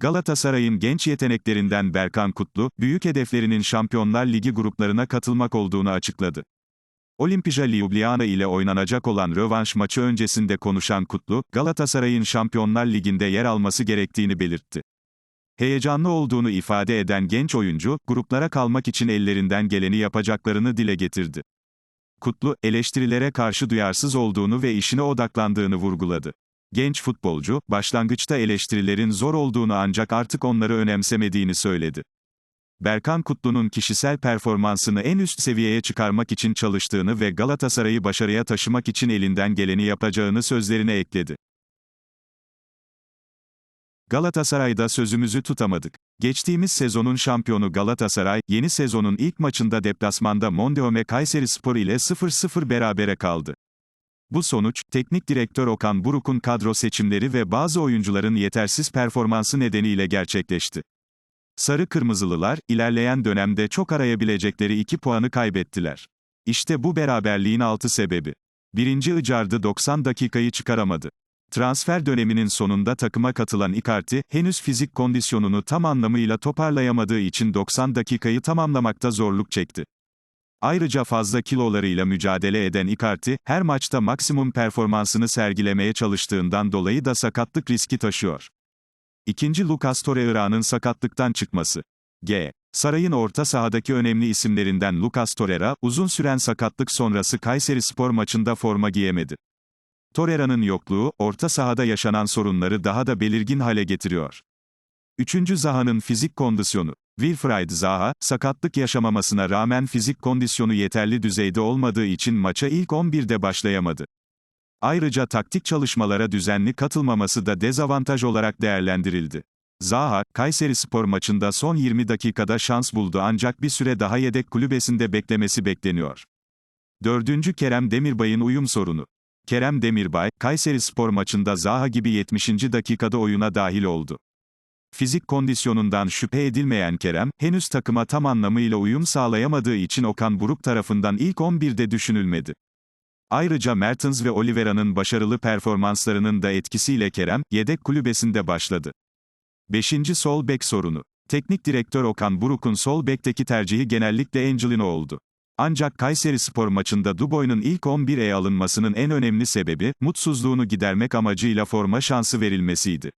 Galatasaray'ın genç yeteneklerinden Berkan Kutlu, büyük hedeflerinin Şampiyonlar Ligi gruplarına katılmak olduğunu açıkladı. Olimpija Ljubljana ile oynanacak olan rövanş maçı öncesinde konuşan Kutlu, Galatasaray'ın Şampiyonlar Ligi'nde yer alması gerektiğini belirtti. Heyecanlı olduğunu ifade eden genç oyuncu, gruplara kalmak için ellerinden geleni yapacaklarını dile getirdi. Kutlu, eleştirilere karşı duyarsız olduğunu ve işine odaklandığını vurguladı. Genç futbolcu, başlangıçta eleştirilerin zor olduğunu ancak artık onları önemsemediğini söyledi. Berkan Kutlu'nun kişisel performansını en üst seviyeye çıkarmak için çalıştığını ve Galatasaray'ı başarıya taşımak için elinden geleni yapacağını sözlerine ekledi. Galatasaray'da sözümüzü tutamadık. Geçtiğimiz sezonun şampiyonu Galatasaray, yeni sezonun ilk maçında deplasmanda Mondeome Kayseri Spor ile 0-0 berabere kaldı. Bu sonuç, teknik direktör Okan Buruk'un kadro seçimleri ve bazı oyuncuların yetersiz performansı nedeniyle gerçekleşti. Sarı Kırmızılılar, ilerleyen dönemde çok arayabilecekleri 2 puanı kaybettiler. İşte bu beraberliğin altı sebebi. Birinci Icardi 90 dakikayı çıkaramadı. Transfer döneminin sonunda takıma katılan Icardi, henüz fizik kondisyonunu tam anlamıyla toparlayamadığı için 90 dakikayı tamamlamakta zorluk çekti. Ayrıca fazla kilolarıyla mücadele eden Icardi, her maçta maksimum performansını sergilemeye çalıştığından dolayı da sakatlık riski taşıyor. İkinci Lucas Torreira'nın sakatlıktan çıkması. G. Saray'ın orta sahadaki önemli isimlerinden Lucas Torreira, uzun süren sakatlık sonrası Kayseri Spor maçında forma giyemedi. Torreira'nın yokluğu, orta sahada yaşanan sorunları daha da belirgin hale getiriyor. Üçüncü Zaha'nın fizik kondisyonu. Wilfried Zaha, sakatlık yaşamamasına rağmen fizik kondisyonu yeterli düzeyde olmadığı için maça ilk 11'de başlayamadı. Ayrıca taktik çalışmalara düzenli katılmaması da dezavantaj olarak değerlendirildi. Zaha, Kayseri Spor maçında son 20 dakikada şans buldu ancak bir süre daha yedek kulübesinde beklemesi bekleniyor. Dördüncü Kerem Demirbay'ın uyum sorunu. Kerem Demirbay, Kayseri Spor maçında Zaha gibi 70. dakikada oyuna dahil oldu. Fizik kondisyonundan şüphe edilmeyen Kerem, henüz takıma tam anlamıyla uyum sağlayamadığı için Okan Buruk tarafından ilk 11'de düşünülmedi. Ayrıca Mertens ve Oliveira'nın başarılı performanslarının da etkisiyle Kerem, yedek kulübesinde başladı. 5. Sol bek sorunu. Teknik direktör Okan Buruk'un sol bekteki tercihi genellikle Angelino oldu. Ancak Kayseri Spor maçında Duboy'un ilk 11'e alınmasının en önemli sebebi, mutsuzluğunu gidermek amacıyla forma şansı verilmesiydi.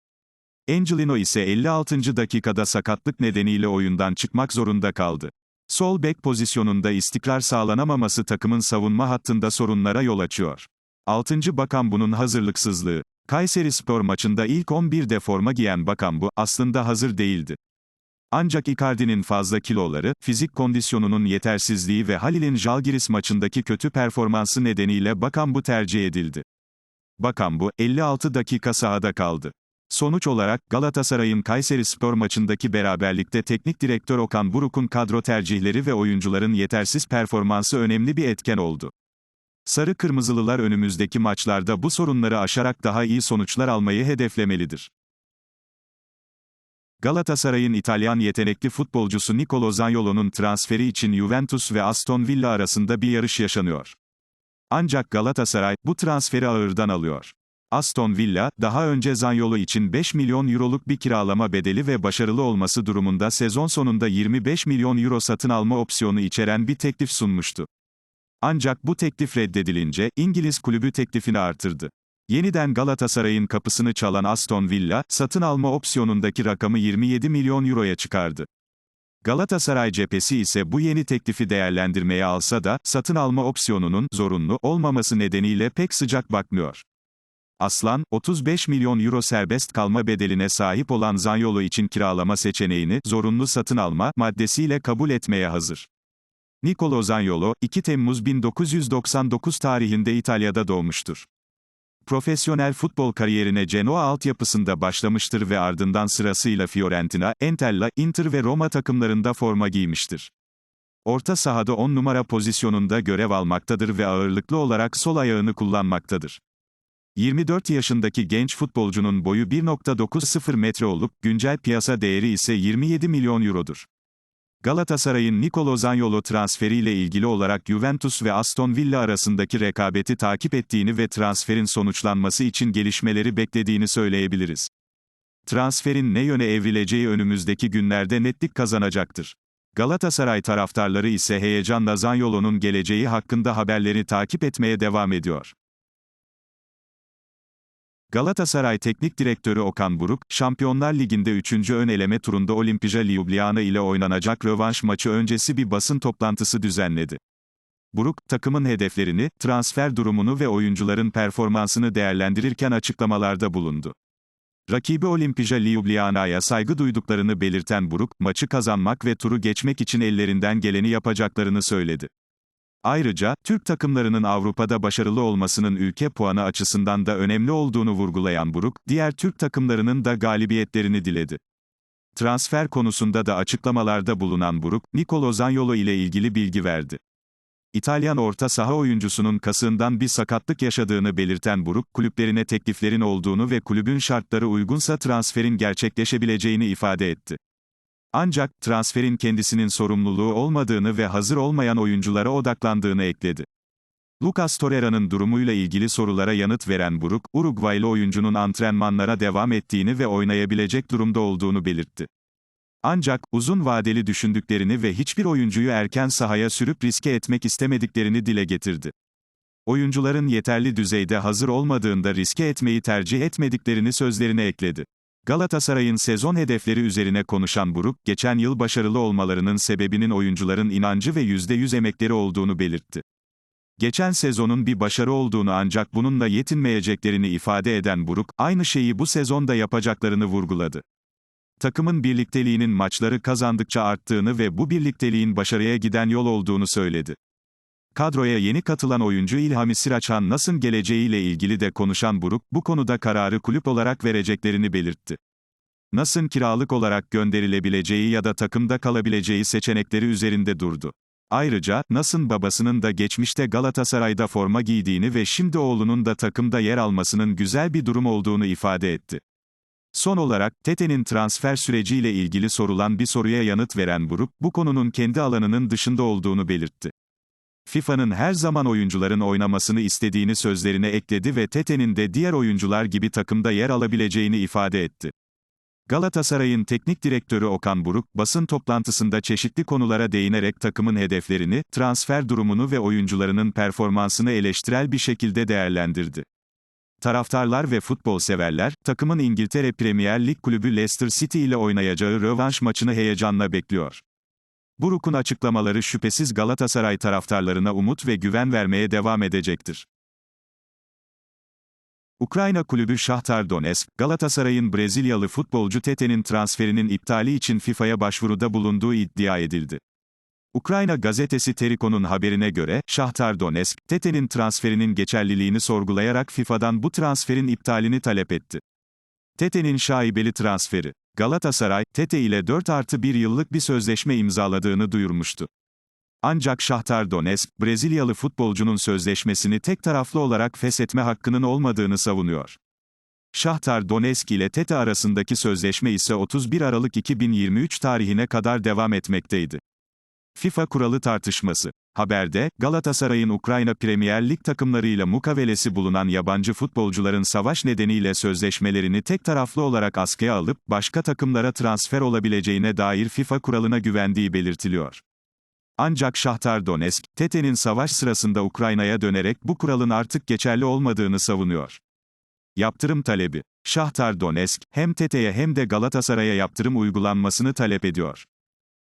Angelino ise 56. dakikada sakatlık nedeniyle oyundan çıkmak zorunda kaldı. Sol bek pozisyonunda istikrar sağlanamaması takımın savunma hattında sorunlara yol açıyor. 6. Bakan bunun hazırlıksızlığı. Kayseri Spor maçında ilk 11'de forma giyen Bakan bu, aslında hazır değildi. Ancak Icardi'nin fazla kiloları, fizik kondisyonunun yetersizliği ve Halil'in Jalgiris maçındaki kötü performansı nedeniyle Bakan bu tercih edildi. Bakan bu, 56 dakika sahada kaldı. Sonuç olarak, Galatasaray'ın Kayseri Spor maçındaki beraberlikte teknik direktör Okan Buruk'un kadro tercihleri ve oyuncuların yetersiz performansı önemli bir etken oldu. Sarı Kırmızılılar önümüzdeki maçlarda bu sorunları aşarak daha iyi sonuçlar almayı hedeflemelidir. Galatasaray'ın İtalyan yetenekli futbolcusu Nicolo Zaniolo'nun transferi için Juventus ve Aston Villa arasında bir yarış yaşanıyor. Ancak Galatasaray, bu transferi ağırdan alıyor. Aston Villa, daha önce Zaniolo için 5 milyon euroluk bir kiralama bedeli ve başarılı olması durumunda sezon sonunda 25 milyon euro satın alma opsiyonu içeren bir teklif sunmuştu. Ancak bu teklif reddedilince, İngiliz kulübü teklifini artırdı. Yeniden Galatasaray'ın kapısını çalan Aston Villa, satın alma opsiyonundaki rakamı 27 milyon euroya çıkardı. Galatasaray cephesi ise bu yeni teklifi değerlendirmeye alsa da, satın alma opsiyonunun zorunlu olmaması nedeniyle pek sıcak bakmıyor. Aslan, 35 milyon euro serbest kalma bedeline sahip olan Zanyolo için kiralama seçeneğini, zorunlu satın alma, maddesiyle kabul etmeye hazır. Nicolo Zanyolo, 2 Temmuz 1999 tarihinde İtalya'da doğmuştur. Profesyonel futbol kariyerine Genoa altyapısında başlamıştır ve ardından sırasıyla Fiorentina, Entella, Inter ve Roma takımlarında forma giymiştir. Orta sahada 10 numara pozisyonunda görev almaktadır ve ağırlıklı olarak sol ayağını kullanmaktadır. 24 yaşındaki genç futbolcunun boyu 1.90 metre olup, güncel piyasa değeri ise 27 milyon eurodur. Galatasaray'ın Nicolo Zaniolo transferiyle ilgili olarak Juventus ve Aston Villa arasındaki rekabeti takip ettiğini ve transferin sonuçlanması için gelişmeleri beklediğini söyleyebiliriz. Transferin ne yöne evrileceği önümüzdeki günlerde netlik kazanacaktır. Galatasaray taraftarları ise heyecanla Zanyolo'nun geleceği hakkında haberleri takip etmeye devam ediyor. Galatasaray Teknik Direktörü Okan Buruk, Şampiyonlar Ligi'nde 3. ön eleme turunda Olimpija Ljubljana ile oynanacak rövanş maçı öncesi bir basın toplantısı düzenledi. Buruk, takımın hedeflerini, transfer durumunu ve oyuncuların performansını değerlendirirken açıklamalarda bulundu. Rakibi Olimpija Ljubljana'ya saygı duyduklarını belirten Buruk, maçı kazanmak ve turu geçmek için ellerinden geleni yapacaklarını söyledi. Ayrıca, Türk takımlarının Avrupa'da başarılı olmasının ülke puanı açısından da önemli olduğunu vurgulayan Buruk, diğer Türk takımlarının da galibiyetlerini diledi. Transfer konusunda da açıklamalarda bulunan Buruk, Nicolo Zaniolo ile ilgili bilgi verdi. İtalyan orta saha oyuncusunun kasığından bir sakatlık yaşadığını belirten Buruk, kulüplerine tekliflerin olduğunu ve kulübün şartları uygunsa transferin gerçekleşebileceğini ifade etti. Ancak, transferin kendisinin sorumluluğu olmadığını ve hazır olmayan oyunculara odaklandığını ekledi. Lucas Torreira'nın durumuyla ilgili sorulara yanıt veren Buruk, Uruguaylı oyuncunun antrenmanlara devam ettiğini ve oynayabilecek durumda olduğunu belirtti. Ancak, uzun vadeli düşündüklerini ve hiçbir oyuncuyu erken sahaya sürüp riske etmek istemediklerini dile getirdi. Oyuncuların yeterli düzeyde hazır olmadığında riske etmeyi tercih etmediklerini sözlerine ekledi. Galatasaray'ın sezon hedefleri üzerine konuşan Buruk, geçen yıl başarılı olmalarının sebebinin oyuncuların inancı ve %100 emekleri olduğunu belirtti. Geçen sezonun bir başarı olduğunu ancak bununla yetinmeyeceklerini ifade eden Buruk, aynı şeyi bu sezonda yapacaklarını vurguladı. Takımın birlikteliğinin maçları kazandıkça arttığını ve bu birlikteliğin başarıya giden yol olduğunu söyledi. Kadroya yeni katılan oyuncu İlhami Siraçhan Nas'ın geleceğiyle ilgili de konuşan Buruk, bu konuda kararı kulüp olarak vereceklerini belirtti. Nas'ın kiralık olarak gönderilebileceği ya da takımda kalabileceği seçenekleri üzerinde durdu. Ayrıca, Nas'ın babasının da geçmişte Galatasaray'da forma giydiğini ve şimdi oğlunun da takımda yer almasının güzel bir durum olduğunu ifade etti. Son olarak, Tete'nin transfer süreciyle ilgili sorulan bir soruya yanıt veren Buruk, bu konunun kendi alanının dışında olduğunu belirtti. FIFA'nın her zaman oyuncuların oynamasını istediğini sözlerine ekledi ve Tete'nin de diğer oyuncular gibi takımda yer alabileceğini ifade etti. Galatasaray'ın teknik direktörü Okan Buruk, basın toplantısında çeşitli konulara değinerek takımın hedeflerini, transfer durumunu ve oyuncularının performansını eleştirel bir şekilde değerlendirdi. Taraftarlar ve futbol severler, takımın İngiltere Premier Lig kulübü Leicester City ile oynayacağı rövanş maçını heyecanla bekliyor. Buruk'un açıklamaları şüphesiz Galatasaray taraftarlarına umut ve güven vermeye devam edecektir. Ukrayna kulübü Şahtar Donetsk, Galatasaray'ın Brezilyalı futbolcu Tete'nin transferinin iptali için FIFA'ya başvuruda bulunduğu iddia edildi. Ukrayna gazetesi Teriko'nun haberine göre, Şahtar Donetsk, Tete'nin transferinin geçerliliğini sorgulayarak FIFA'dan bu transferin iptalini talep etti. Tete'nin şaibeli transferi. Galatasaray, Tete ile 4 artı 1 yıllık bir sözleşme imzaladığını duyurmuştu. Ancak Şahtar Donetsk, Brezilyalı futbolcunun sözleşmesini tek taraflı olarak feshetme hakkının olmadığını savunuyor. Şahtar Donetsk ile Tete arasındaki sözleşme ise 31 Aralık 2023 tarihine kadar devam etmekteydi. FIFA kuralı tartışması. Haberde, Galatasaray'ın Ukrayna Premier Lig takımlarıyla mukavelesi bulunan yabancı futbolcuların savaş nedeniyle sözleşmelerini tek taraflı olarak askıya alıp, başka takımlara transfer olabileceğine dair FIFA kuralına güvendiği belirtiliyor. Ancak Şahtar Donetsk, Tete'nin savaş sırasında Ukrayna'ya dönerek bu kuralın artık geçerli olmadığını savunuyor. Yaptırım talebi. Şahtar Donetsk, hem Tete'ye hem de Galatasaray'a yaptırım uygulanmasını talep ediyor.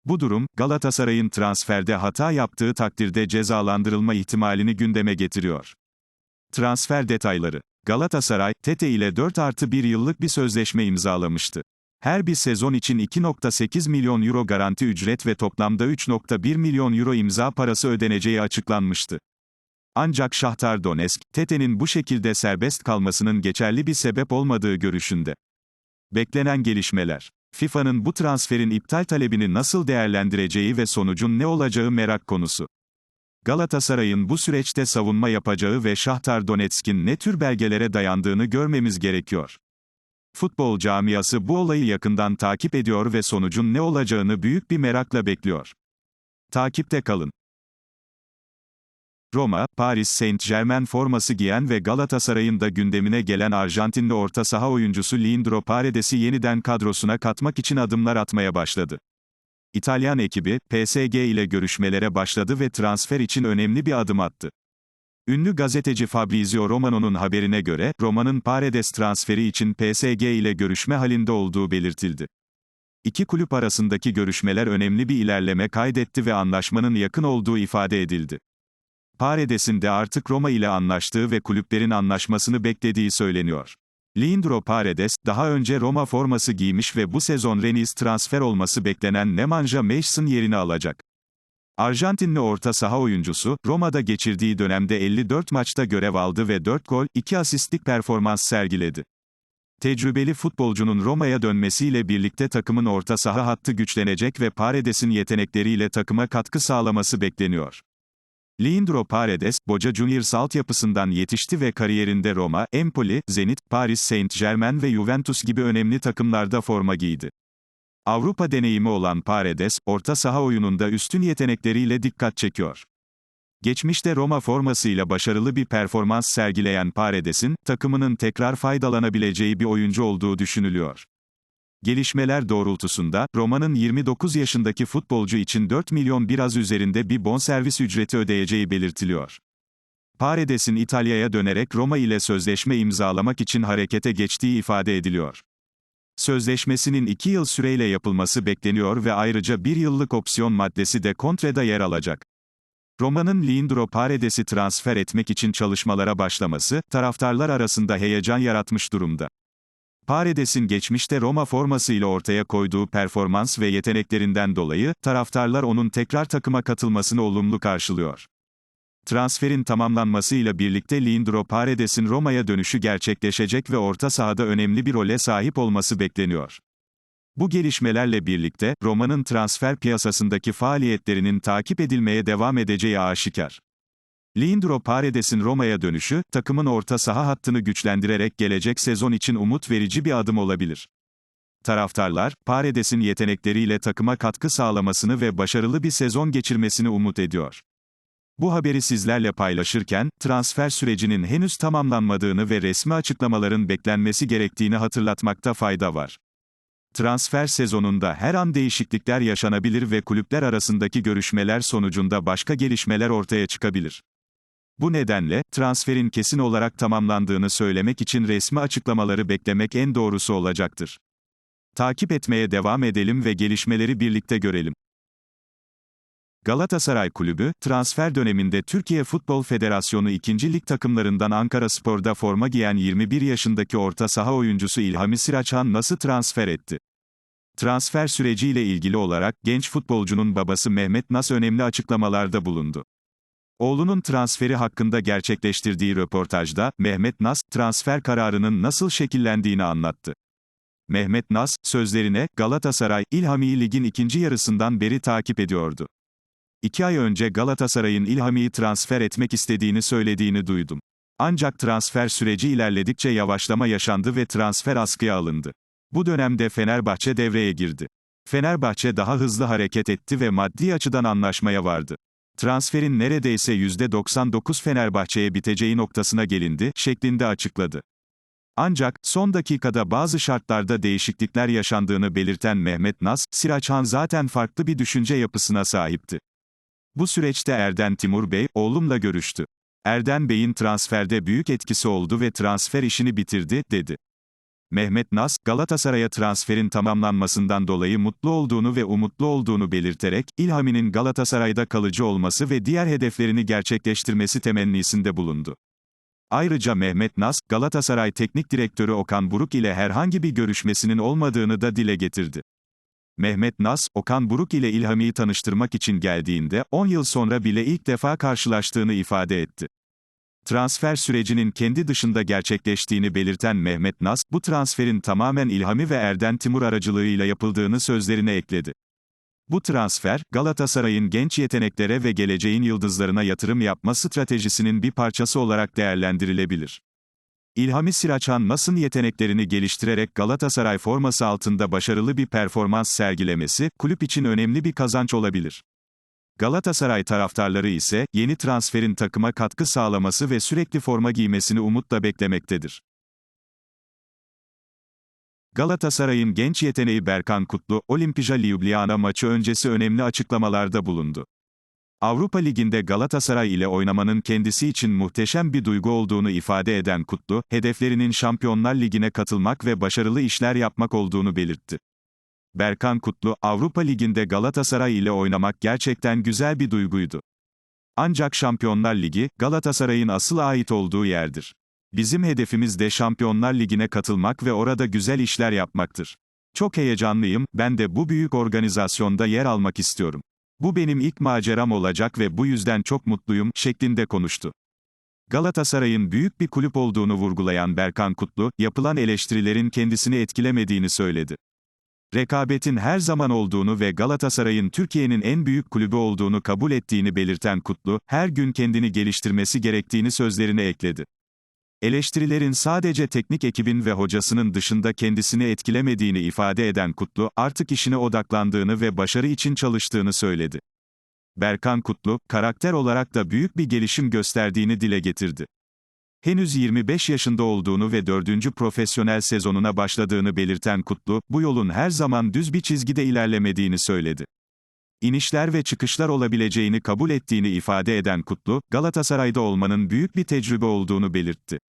Bu durum, Galatasaray'ın transferde hata yaptığı takdirde cezalandırılma ihtimalini gündeme getiriyor. Transfer detayları. Galatasaray, Tete ile 4 artı 1 yıllık bir sözleşme imzalamıştı. Her bir sezon için 2.8 milyon euro garanti ücret ve toplamda 3.1 milyon euro imza parası ödeneceği açıklanmıştı. Ancak Şahtar Donetsk, Tete'nin bu şekilde serbest kalmasının geçerli bir sebep olmadığı görüşünde. Beklenen gelişmeler FIFA'nın bu transferin iptal talebini nasıl değerlendireceği ve sonucun ne olacağı merak konusu. Galatasaray'ın bu süreçte savunma yapacağı ve Şahtar Donetsk'in ne tür belgelere dayandığını görmemiz gerekiyor. Futbol camiası bu olayı yakından takip ediyor ve sonucun ne olacağını büyük bir merakla bekliyor. Takipte kalın. Roma, Paris Saint-Germain forması giyen ve Galatasaray'ın da gündemine gelen Arjantinli orta saha oyuncusu Leandro Paredes'i yeniden kadrosuna katmak için adımlar atmaya başladı. İtalyan ekibi, PSG ile görüşmelere başladı ve transfer için önemli bir adım attı. Ünlü gazeteci Fabrizio Romano'nun haberine göre, Roma'nın Paredes transferi için PSG ile görüşme halinde olduğu belirtildi. İki kulüp arasındaki görüşmeler önemli bir ilerleme kaydetti ve anlaşmanın yakın olduğu ifade edildi. Paredes'in de artık Roma ile anlaştığı ve kulüplerin anlaşmasını beklediği söyleniyor. Leandro Paredes, daha önce Roma forması giymiş ve bu sezon Rennes transfer olması beklenen Nemanja Mason yerini alacak. Arjantinli orta saha oyuncusu, Roma'da geçirdiği dönemde 54 maçta görev aldı ve 4 gol, 2 asistlik performans sergiledi. Tecrübeli futbolcunun Roma'ya dönmesiyle birlikte takımın orta saha hattı güçlenecek ve Paredes'in yetenekleriyle takıma katkı sağlaması bekleniyor. Leandro Paredes, Boca Juniors altyapısından yetişti ve kariyerinde Roma, Empoli, Zenit, Paris Saint-Germain ve Juventus gibi önemli takımlarda forma giydi. Avrupa deneyimi olan Paredes, orta saha oyununda üstün yetenekleriyle dikkat çekiyor. Geçmişte Roma formasıyla başarılı bir performans sergileyen Paredes'in, takımının tekrar faydalanabileceği bir oyuncu olduğu düşünülüyor. Gelişmeler doğrultusunda, Roma'nın 29 yaşındaki futbolcu için 4 milyon biraz üzerinde bir bonservis ücreti ödeyeceği belirtiliyor. Paredes'in İtalya'ya dönerek Roma ile sözleşme imzalamak için harekete geçtiği ifade ediliyor. Sözleşmesinin 2 yıl süreyle yapılması bekleniyor ve ayrıca 1 yıllık opsiyon maddesi de kontreda yer alacak. Roma'nın Leandro Paredes'i transfer etmek için çalışmalara başlaması, taraftarlar arasında heyecan yaratmış durumda. Paredes'in geçmişte Roma formasıyla ortaya koyduğu performans ve yeteneklerinden dolayı, taraftarlar onun tekrar takıma katılmasını olumlu karşılıyor. Transferin tamamlanmasıyla birlikte Leandro Paredes'in Roma'ya dönüşü gerçekleşecek ve orta sahada önemli bir role sahip olması bekleniyor. Bu gelişmelerle birlikte, Roma'nın transfer piyasasındaki faaliyetlerinin takip edilmeye devam edeceği aşikar. Leandro Paredes'in Roma'ya dönüşü, takımın orta saha hattını güçlendirerek gelecek sezon için umut verici bir adım olabilir. Taraftarlar, Paredes'in yetenekleriyle takıma katkı sağlamasını ve başarılı bir sezon geçirmesini umut ediyor. Bu haberi sizlerle paylaşırken, transfer sürecinin henüz tamamlanmadığını ve resmi açıklamaların beklenmesi gerektiğini hatırlatmakta fayda var. Transfer sezonunda her an değişiklikler yaşanabilir ve kulüpler arasındaki görüşmeler sonucunda başka gelişmeler ortaya çıkabilir. Bu nedenle, transferin kesin olarak tamamlandığını söylemek için resmi açıklamaları beklemek en doğrusu olacaktır. Takip etmeye devam edelim ve gelişmeleri birlikte görelim. Galatasaray Kulübü, transfer döneminde Türkiye Futbol Federasyonu 2. Lig takımlarından Ankara Spor'da forma giyen 21 yaşındaki orta saha oyuncusu İlhami Siraçhan nasıl transfer etti? Transfer süreciyle ilgili olarak, genç futbolcunun babası Mehmet Nas önemli açıklamalarda bulundu. Oğlunun transferi hakkında gerçekleştirdiği röportajda, Mehmet Nas, transfer kararının nasıl şekillendiğini anlattı. Mehmet Nas, sözlerine, Galatasaray, İlhami'yi ligin ikinci yarısından beri takip ediyordu. İki ay önce Galatasaray'ın İlhami'yi transfer etmek istediğini söylediğini duydum. Ancak transfer süreci ilerledikçe yavaşlama yaşandı ve transfer askıya alındı. Bu dönemde Fenerbahçe devreye girdi. Fenerbahçe daha hızlı hareket etti ve maddi açıdan anlaşmaya vardı. Transferin neredeyse %99 Fenerbahçe'ye biteceği noktasına gelindi, şeklinde açıkladı. Ancak, son dakikada bazı şartlarda değişiklikler yaşandığını belirten Mehmet Naz, Siraçhan zaten farklı bir düşünce yapısına sahipti. Bu süreçte Erden Timur Bey, oğlumla görüştü. Erden Bey'in transferde büyük etkisi oldu ve transfer işini bitirdi, dedi. Mehmet Nas, Galatasaray'a transferin tamamlanmasından dolayı mutlu olduğunu ve umutlu olduğunu belirterek, İlhami'nin Galatasaray'da kalıcı olması ve diğer hedeflerini gerçekleştirmesi temennisinde bulundu. Ayrıca Mehmet Nas, Galatasaray Teknik Direktörü Okan Buruk ile herhangi bir görüşmesinin olmadığını da dile getirdi. Mehmet Nas, Okan Buruk ile İlhami'yi tanıştırmak için geldiğinde, 10 yıl sonra bile ilk defa karşılaştığını ifade etti. Transfer sürecinin kendi dışında gerçekleştiğini belirten Mehmet Nas, bu transferin tamamen İlhami ve Erden Timur aracılığıyla yapıldığını sözlerine ekledi. Bu transfer, Galatasaray'ın genç yeteneklere ve geleceğin yıldızlarına yatırım yapma stratejisinin bir parçası olarak değerlendirilebilir. İlhami Siraçhan Nas'ın yeteneklerini geliştirerek Galatasaray forması altında başarılı bir performans sergilemesi, kulüp için önemli bir kazanç olabilir. Galatasaray taraftarları ise, yeni transferin takıma katkı sağlaması ve sürekli forma giymesini umutla beklemektedir. Galatasaray'ın genç yeteneği Berkan Kutlu, Olimpija Ljubljana maçı öncesi önemli açıklamalarda bulundu. Avrupa Ligi'nde Galatasaray ile oynamanın kendisi için muhteşem bir duygu olduğunu ifade eden Kutlu, hedeflerinin Şampiyonlar Ligi'ne katılmak ve başarılı işler yapmak olduğunu belirtti. Berkan Kutlu, Avrupa Ligi'nde Galatasaray ile oynamak gerçekten güzel bir duyguydu. Ancak Şampiyonlar Ligi, Galatasaray'ın asıl ait olduğu yerdir. Bizim hedefimiz de Şampiyonlar Ligi'ne katılmak ve orada güzel işler yapmaktır. Çok heyecanlıyım, ben de bu büyük organizasyonda yer almak istiyorum. Bu benim ilk maceram olacak ve bu yüzden çok mutluyum, şeklinde konuştu. Galatasaray'ın büyük bir kulüp olduğunu vurgulayan Berkan Kutlu, yapılan eleştirilerin kendisini etkilemediğini söyledi. Rekabetin her zaman olduğunu ve Galatasaray'ın Türkiye'nin en büyük kulübü olduğunu kabul ettiğini belirten Kutlu, her gün kendini geliştirmesi gerektiğini sözlerine ekledi. Eleştirilerin sadece teknik ekibin ve hocasının dışında kendisini etkilemediğini ifade eden Kutlu, artık işine odaklandığını ve başarı için çalıştığını söyledi. Berkan Kutlu, karakter olarak da büyük bir gelişim gösterdiğini dile getirdi. Henüz 25 yaşında olduğunu ve dördüncü profesyonel sezonuna başladığını belirten Kutlu, bu yolun her zaman düz bir çizgide ilerlemediğini söyledi. İnişler ve çıkışlar olabileceğini kabul ettiğini ifade eden Kutlu, Galatasaray'da olmanın büyük bir tecrübe olduğunu belirtti.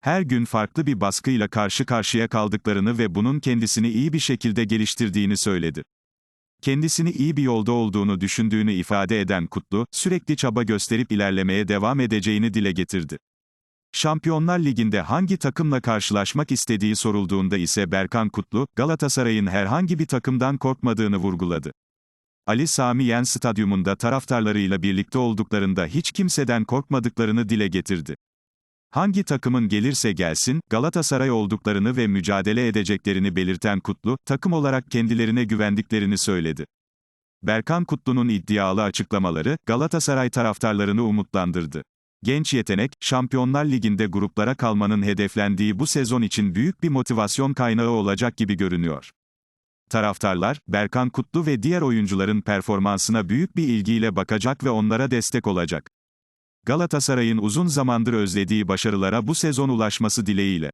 Her gün farklı bir baskıyla karşı karşıya kaldıklarını ve bunun kendisini iyi bir şekilde geliştirdiğini söyledi. Kendisini iyi bir yolda olduğunu düşündüğünü ifade eden Kutlu, sürekli çaba gösterip ilerlemeye devam edeceğini dile getirdi. Şampiyonlar Ligi'nde hangi takımla karşılaşmak istediği sorulduğunda ise Berkan Kutlu, Galatasaray'ın herhangi bir takımdan korkmadığını vurguladı. Ali Sami Yen Stadyumunda taraftarlarıyla birlikte olduklarında hiç kimseden korkmadıklarını dile getirdi. Hangi takımın gelirse gelsin, Galatasaray olduklarını ve mücadele edeceklerini belirten Kutlu, takım olarak kendilerine güvendiklerini söyledi. Berkan Kutlu'nun iddialı açıklamaları, Galatasaray taraftarlarını umutlandırdı. Genç yetenek, Şampiyonlar Ligi'nde gruplara kalmanın hedeflendiği bu sezon için büyük bir motivasyon kaynağı olacak gibi görünüyor. Taraftarlar, Berkan Kutlu ve diğer oyuncuların performansına büyük bir ilgiyle bakacak ve onlara destek olacak. Galatasaray'ın uzun zamandır özlediği başarılara bu sezon ulaşması dileğiyle.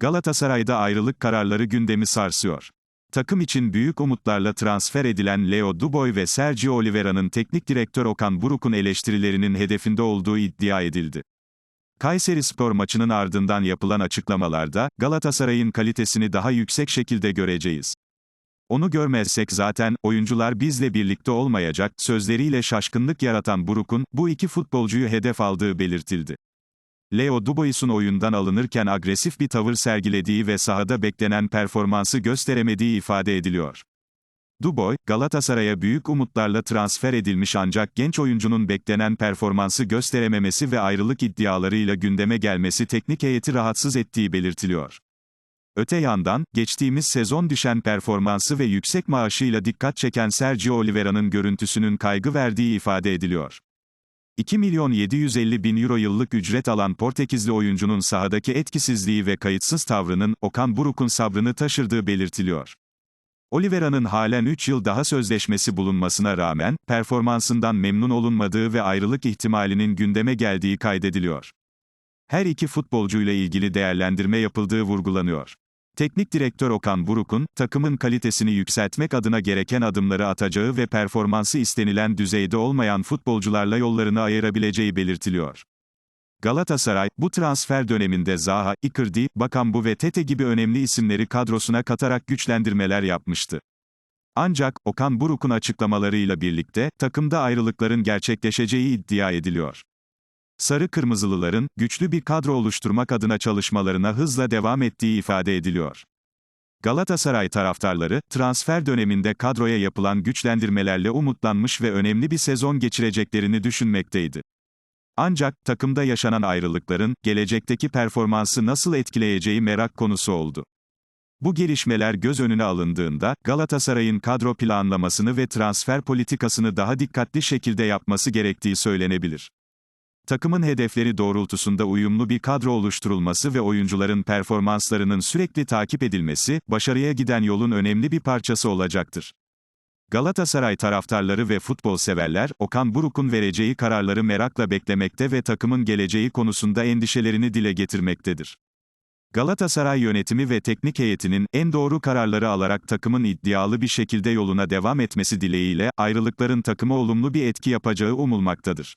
Galatasaray'da ayrılık kararları gündemi sarsıyor. Takım için büyük umutlarla transfer edilen Leo Duboy ve Sergio Oliveira'nın teknik direktör Okan Buruk'un eleştirilerinin hedefinde olduğu iddia edildi. Kayseri Spor maçının ardından yapılan açıklamalarda, Galatasaray'ın kalitesini daha yüksek şekilde göreceğiz. Onu görmezsek zaten, oyuncular bizle birlikte olmayacak, sözleriyle şaşkınlık yaratan Buruk'un, bu iki futbolcuyu hedef aldığı belirtildi. Leo Dubois'un oyundan alınırken agresif bir tavır sergilediği ve sahada beklenen performansı gösteremediği ifade ediliyor. Duboy, Galatasaray'a büyük umutlarla transfer edilmiş ancak genç oyuncunun beklenen performansı gösterememesi ve ayrılık iddialarıyla gündeme gelmesi teknik heyeti rahatsız ettiği belirtiliyor. Öte yandan, geçtiğimiz sezon düşen performansı ve yüksek maaşıyla dikkat çeken Sergio Oliveira'nın görüntüsünün kaygı verdiği ifade ediliyor. 2 milyon 750 bin euro yıllık ücret alan Portekizli oyuncunun sahadaki etkisizliği ve kayıtsız tavrının, Okan Buruk'un sabrını taşırdığı belirtiliyor. Oliveira'nın halen 3 yıl daha sözleşmesi bulunmasına rağmen, performansından memnun olunmadığı ve ayrılık ihtimalinin gündeme geldiği kaydediliyor. Her iki futbolcuyla ilgili değerlendirme yapıldığı vurgulanıyor. Teknik direktör Okan Buruk'un, takımın kalitesini yükseltmek adına gereken adımları atacağı ve performansı istenilen düzeyde olmayan futbolcularla yollarını ayırabileceği belirtiliyor. Galatasaray, bu transfer döneminde Zaha, Icardi, Bakambu ve Tete gibi önemli isimleri kadrosuna katarak güçlendirmeler yapmıştı. Ancak, Okan Buruk'un açıklamalarıyla birlikte, takımda ayrılıkların gerçekleşeceği iddia ediliyor. Sarı Kırmızılıların, güçlü bir kadro oluşturmak adına çalışmalarına hızla devam ettiği ifade ediliyor. Galatasaray taraftarları, transfer döneminde kadroya yapılan güçlendirmelerle umutlanmış ve önemli bir sezon geçireceklerini düşünmekteydi. Ancak, takımda yaşanan ayrılıkların, gelecekteki performansı nasıl etkileyeceği merak konusu oldu. Bu gelişmeler göz önüne alındığında, Galatasaray'ın kadro planlamasını ve transfer politikasını daha dikkatli şekilde yapması gerektiği söylenebilir. Takımın hedefleri doğrultusunda uyumlu bir kadro oluşturulması ve oyuncuların performanslarının sürekli takip edilmesi, başarıya giden yolun önemli bir parçası olacaktır. Galatasaray taraftarları ve futbol severler, Okan Buruk'un vereceği kararları merakla beklemekte ve takımın geleceği konusunda endişelerini dile getirmektedir. Galatasaray yönetimi ve teknik heyetinin en doğru kararları alarak takımın iddialı bir şekilde yoluna devam etmesi dileğiyle ayrılıkların takıma olumlu bir etki yapacağı umulmaktadır.